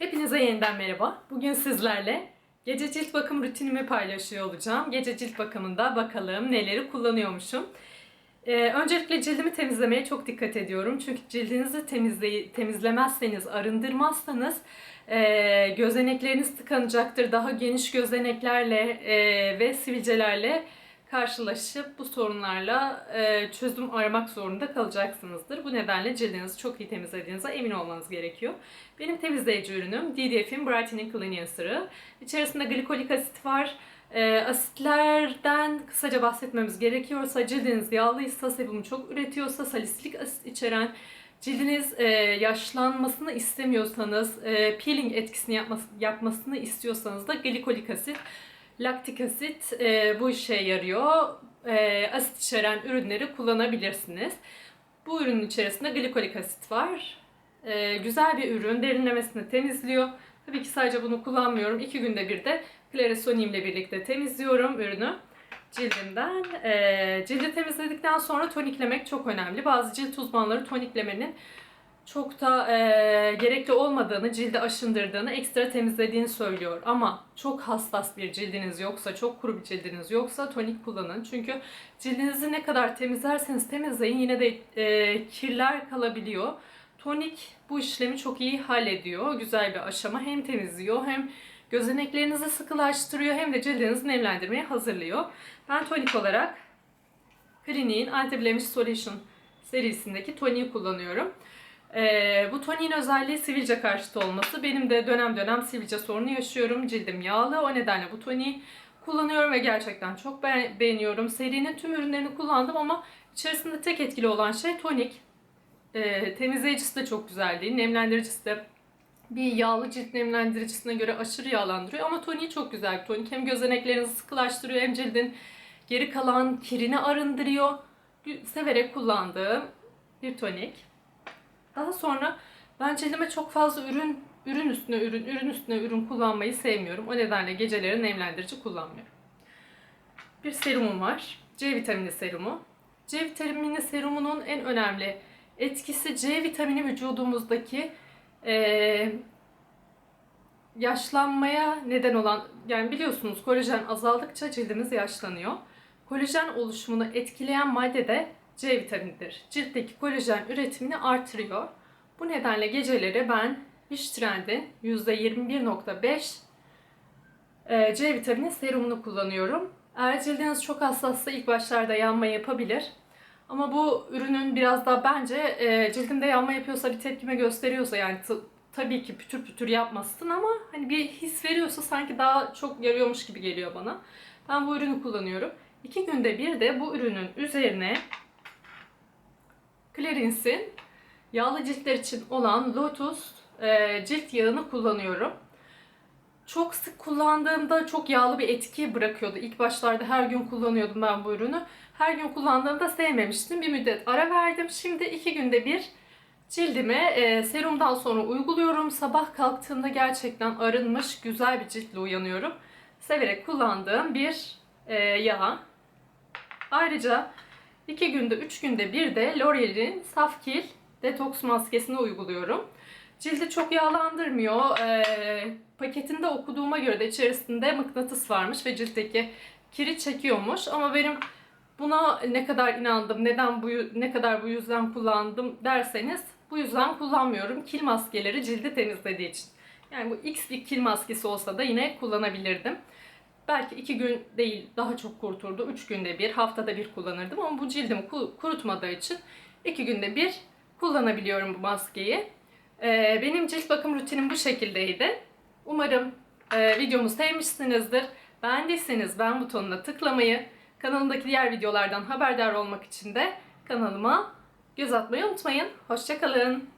Hepinize yeniden merhaba. Bugün sizlerle gece cilt bakım rutinimi paylaşıyor olacağım. Gece cilt bakımında bakalım neleri kullanıyormuşum. Ee, öncelikle cildimi temizlemeye çok dikkat ediyorum. Çünkü cildinizi temizley temizlemezseniz, arındırmazsanız e, gözenekleriniz tıkanacaktır. Daha geniş gözeneklerle e, ve sivilcelerle karşılaşıp bu sorunlarla e, çözüm aramak zorunda kalacaksınızdır. Bu nedenle cildinizi çok iyi temizlediğinize emin olmanız gerekiyor. Benim temizleyici ürünüm DDF'in Brightening Cleanser'ı. İçerisinde glikolik asit var. E, asitlerden kısaca bahsetmemiz gerekiyorsa cildiniz yağlıysa, sebum çok üretiyorsa, salisilik asit içeren cildiniz e, yaşlanmasını istemiyorsanız, e, peeling etkisini yapması, yapmasını istiyorsanız da glikolik asit laktik asit e, bu işe yarıyor. E, asit içeren ürünleri kullanabilirsiniz. Bu ürünün içerisinde glikolik asit var. E, güzel bir ürün. Derinlemesine temizliyor. Tabii ki sadece bunu kullanmıyorum. İki günde bir de Clarisonium ile birlikte temizliyorum ürünü cildimden. E, cildi temizledikten sonra toniklemek çok önemli. Bazı cilt uzmanları toniklemenin çok da e, gerekli olmadığını, cildi aşındırdığını, ekstra temizlediğini söylüyor. Ama çok hassas bir cildiniz yoksa, çok kuru bir cildiniz yoksa tonik kullanın. Çünkü cildinizi ne kadar temizlerseniz temizleyin yine de e, kirler kalabiliyor. Tonik bu işlemi çok iyi hallediyor. Güzel bir aşama. Hem temizliyor hem gözeneklerinizi sıkılaştırıyor hem de cildinizi nemlendirmeye hazırlıyor. Ben tonik olarak Clinique'in Anti Blemish Solution serisindeki toniği kullanıyorum. Ee, bu toniğin özelliği sivilce karşıtı olması. Benim de dönem dönem sivilce sorunu yaşıyorum. Cildim yağlı. O nedenle bu toniği kullanıyorum ve gerçekten çok be- beğeniyorum. Serinin tüm ürünlerini kullandım ama içerisinde tek etkili olan şey tonik. Ee, temizleyicisi de çok güzel değil. Nemlendiricisi de bir yağlı cilt nemlendiricisine göre aşırı yağlandırıyor. Ama toniği çok güzel bir tonik. Hem gözeneklerinizi sıkılaştırıyor hem cildin geri kalan kirini arındırıyor. Severek kullandığım bir tonik. Daha sonra ben cildime çok fazla ürün ürün üstüne ürün, ürün üstüne ürün kullanmayı sevmiyorum. O nedenle geceleri nemlendirici kullanmıyorum. Bir serumum var. C vitamini serumu. C vitamini serumunun en önemli etkisi C vitamini vücudumuzdaki eee, yaşlanmaya neden olan yani biliyorsunuz kolajen azaldıkça cildimiz yaşlanıyor. Kolajen oluşumunu etkileyen madde de C vitaminidir. Ciltteki kolajen üretimini artırıyor. Bu nedenle geceleri ben Wish Trend'in %21.5 e, C vitamini serumunu kullanıyorum. Eğer cildiniz çok hassassa ilk başlarda yanma yapabilir. Ama bu ürünün biraz daha bence e, cildimde yanma yapıyorsa bir tepkime gösteriyorsa yani tabii ki pütür pütür yapmasın ama hani bir his veriyorsa sanki daha çok yarıyormuş gibi geliyor bana. Ben bu ürünü kullanıyorum. İki günde bir de bu ürünün üzerine Clarins'in yağlı ciltler için olan Lotus e, cilt yağını kullanıyorum. Çok sık kullandığımda çok yağlı bir etki bırakıyordu. İlk başlarda her gün kullanıyordum ben bu ürünü. Her gün kullandığımda sevmemiştim. Bir müddet ara verdim. Şimdi iki günde bir cildime e, serumdan sonra uyguluyorum. Sabah kalktığımda gerçekten arınmış, güzel bir ciltle uyanıyorum. Severek kullandığım bir e, yağ. Ayrıca 2 günde 3 günde bir de L'Oreal'in Safkil detoks maskesini uyguluyorum. Cildi çok yağlandırmıyor. Ee, paketinde okuduğuma göre de içerisinde mıknatıs varmış ve ciltteki kiri çekiyormuş. Ama benim buna ne kadar inandım, neden bu ne kadar bu yüzden kullandım derseniz bu yüzden kullanmıyorum. Kil maskeleri cildi temizlediği için. Yani bu X bir kil maskesi olsa da yine kullanabilirdim. Belki iki gün değil daha çok kuruturdu. Üç günde bir, haftada bir kullanırdım ama bu cildimi ku- kurutmadığı için iki günde bir kullanabiliyorum bu maskeyi. Ee, benim cilt bakım rutinim bu şekildeydi. Umarım e, videomu sevmişsinizdir. Beğendiyseniz beğen butonuna tıklamayı, kanalımdaki diğer videolardan haberdar olmak için de kanalıma göz atmayı unutmayın. Hoşçakalın.